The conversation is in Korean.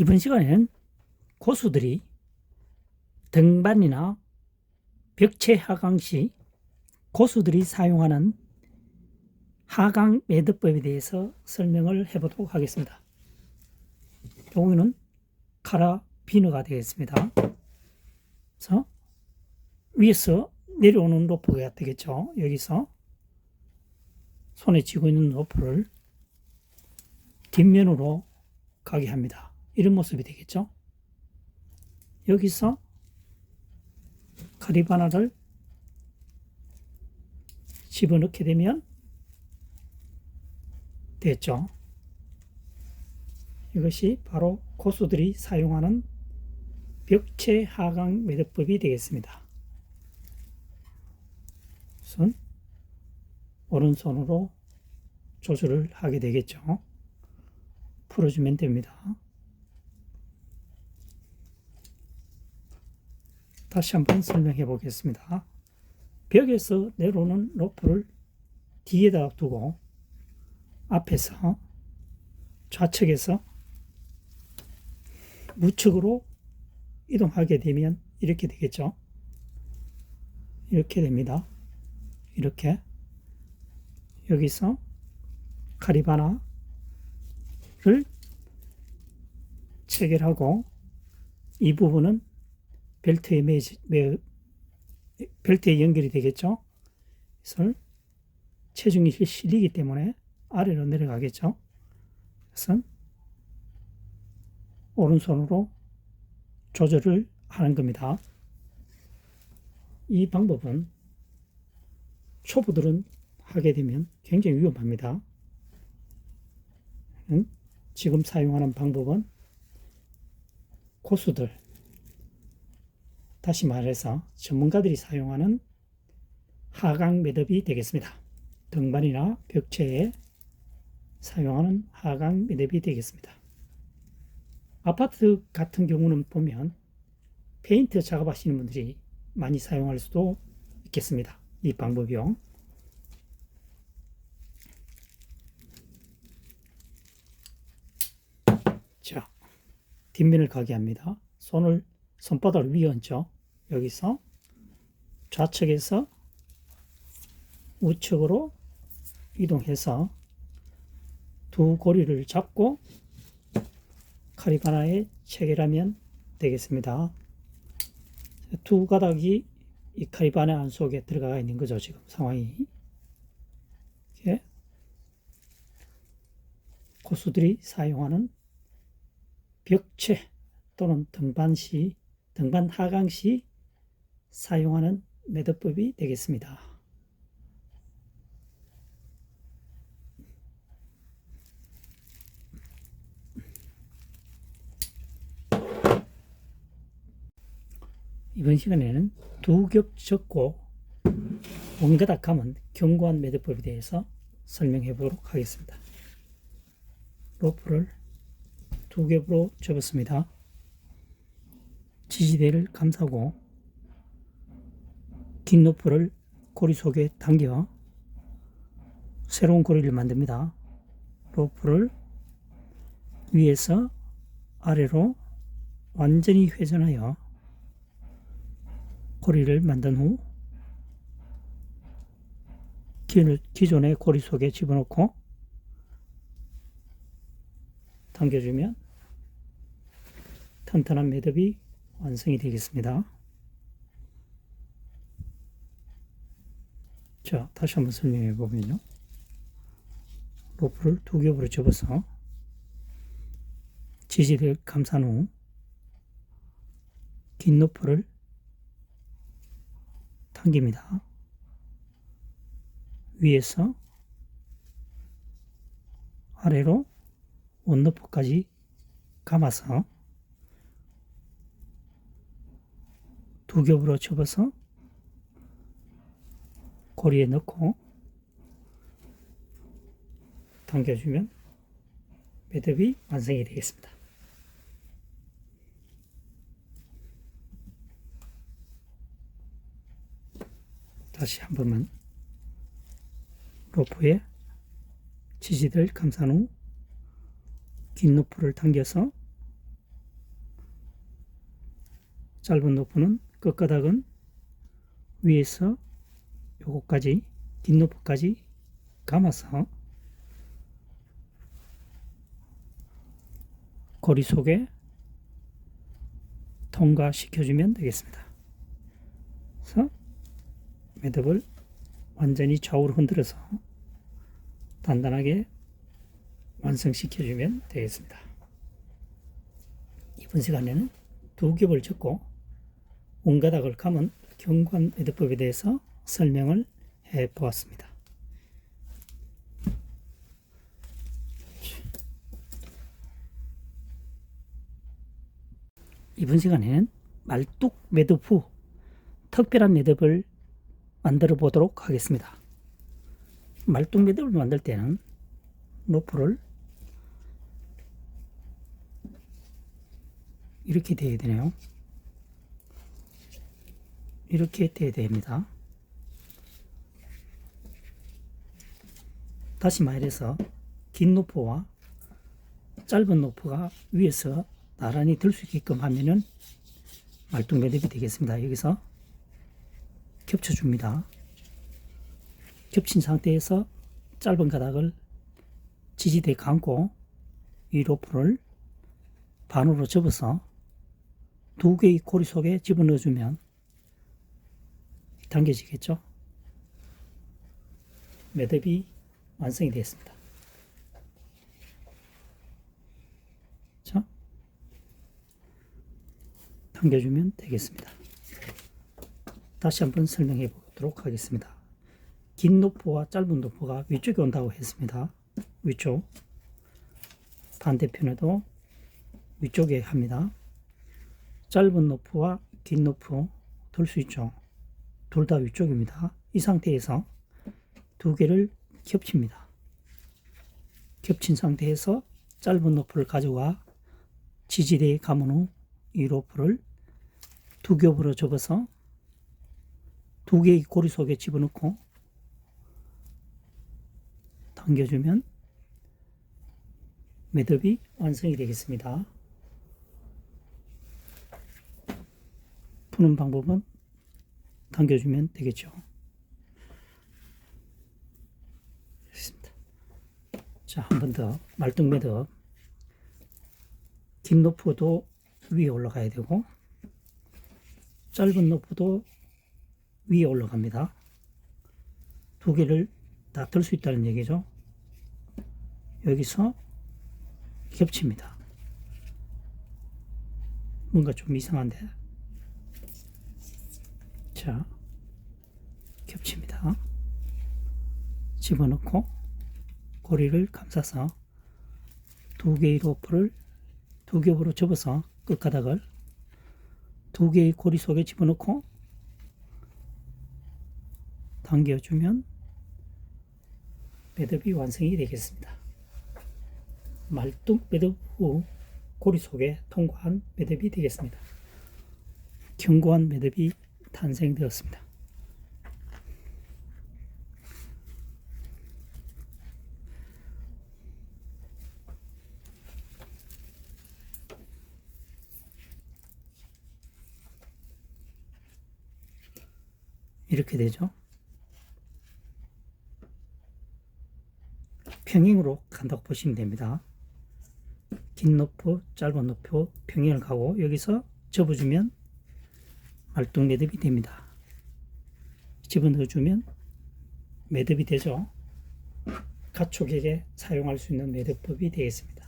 이번 시간에는 고수들이 등반이나 벽체 하강 시 고수들이 사용하는 하강 매듭법에 대해서 설명을 해보도록 하겠습니다. 여기는 카라비너가 되겠습니다. 그래서 위에서 내려오는 로프가 되겠죠. 여기서 손에 쥐고 있는 로프를 뒷면으로 가게 합니다. 이런 모습이 되겠죠. 여기서 카리바나를 집어넣게 되면 됐죠. 이것이 바로 고수들이 사용하는 벽체 하강 매듭법이 되겠습니다. 우선 오른손으로 조절을 하게 되겠죠. 풀어주면 됩니다. 다시 한번 설명해 보겠습니다. 벽에서 내려오는 로프를 뒤에다 두고 앞에서 좌측에서 우측으로 이동하게 되면 이렇게 되겠죠. 이렇게 됩니다. 이렇게 여기서 카리바나를 체결하고 이 부분은 벨트에 매, 매 벨트에 연결이 되겠죠. 그래서 체중이 실리기 때문에 아래로 내려가겠죠. 그래서 오른손으로 조절을 하는 겁니다. 이 방법은 초보들은 하게 되면 굉장히 위험합니다. 지금 사용하는 방법은 고수들, 다시 말해서 전문가들이 사용하는 하강 매듭이 되겠습니다. 등반이나 벽체에 사용하는 하강 매듭이 되겠습니다. 아파트 같은 경우는 보면 페인트 작업하시는 분들이 많이 사용할 수도 있겠습니다. 이 방법이요. 자, 뒷면을 가게 합니다. 손을 손바닥을 위에 얹죠. 여기서 좌측에서 우측으로 이동해서 두 고리를 잡고 카리바나에 체결하면 되겠습니다. 두 가닥이 이 카리바나 안 속에 들어가 있는 거죠. 지금 상황이. 이게 고수들이 사용하는 벽체 또는 등반시, 등반 하강 시 사용하는 매듭법이 되겠습니다. 이번 시간에는 두겹 접고 원가닥 감은 견고한 매듭법에 대해서 설명해 보도록 하겠습니다. 로프를 두 겹으로 접었습니다. 지지대를 감싸고 긴 로프를 고리 속에 당겨 새로운 고리를 만듭니다. 로프를 위에서 아래로 완전히 회전하여 고리를 만든 후 기존의 고리 속에 집어넣고 당겨주면 튼튼한 매듭이 완성이 되겠습니다. 자, 다시 한번 설명해 보면요. 로프를 두 겹으로 접어서 지지를 감싼 후 긴 로프를 당깁니다. 위에서 아래로 원로프까지 감아서 두 겹으로 접어서 고리에 넣고 당겨주면 매듭이 완성이 되겠습니다. 다시 한 번만 로프에 지지대를 감싼 후 긴 로프를 당겨서 짧은 노프는 끝가닥은 위에서 요거까지 긴 노프까지 감아서 고리 속에 통과시켜주면 되겠습니다. 그래서 매듭을 완전히 좌우로 흔들어서 단단하게 완성시켜주면 되겠습니다. 이번 시간에는 두 겹을 접고 온가닥을 감은 경관 매듭법에 대해서 설명을 해 보았습니다. 이번 시간에는 말뚝 매듭 후 특별한 매듭을 만들어 보도록 하겠습니다. 말뚝 매듭을 만들 때는 로프를 이렇게 돼야 되네요. 이렇게 돼야 됩니다. 다시 말해서 긴 노프와 짧은 노프가 위에서 나란히 들 수 있게끔 하면은 말뚝 매듭이 되겠습니다. 여기서 겹쳐줍니다. 겹친 상태에서 짧은 가닥을 지지대에 감고 이 로프를 반으로 접어서 두 개의 고리 속에 집어넣어주면 당겨지겠죠? 매듭이 완성이 되었습니다. 자, 당겨주면 되겠습니다. 다시 한번 설명해 보도록 하겠습니다. 긴 노프와 짧은 노프가 위쪽에 온다고 했습니다. 위쪽. 반대편에도 위쪽에 합니다. 짧은 노프와 긴 노프 돌 수 있죠. 둘 다 위쪽입니다. 이 상태에서 두 개를 겹칩니다. 겹친 상태에서 짧은 노프를 가져와 지지대에 감은 후 이 로프를 두 겹으로 접어서 두 개의 고리 속에 집어넣고 당겨주면 매듭이 완성이 되겠습니다. 푸는 방법은 당겨주면 되겠죠. 됐습니다. 자, 한 번 더 말뚝 매듭 긴 노프도 위에 올라가야 되고 짧은 노프도 위에 올라갑니다. 두 개를 다 들 수 있다는 얘기죠. 여기서 겹칩니다. 뭔가 좀 이상한데. 자, 겹칩니다. 집어넣고 고리를 감싸서 두 개의 로프를 두 겹으로 접어서 끝가닥을 두 개의 고리 속에 집어넣고 당겨주면 매듭이 완성이 되겠습니다. 말뚝 매듭 후 고리 속에 통과한 매듭이 되겠습니다. 견고한 매듭이 탄생되었습니다. 이렇게 되죠. 평행으로 간다고 보시면 됩니다. 긴 노프, 짧은 노프 평행을 가고 여기서 접어주면 말뚝 매듭이 됩니다. 집어넣어주면 매듭이 되죠. 가축에게 사용할 수 있는 매듭법이 되겠습니다.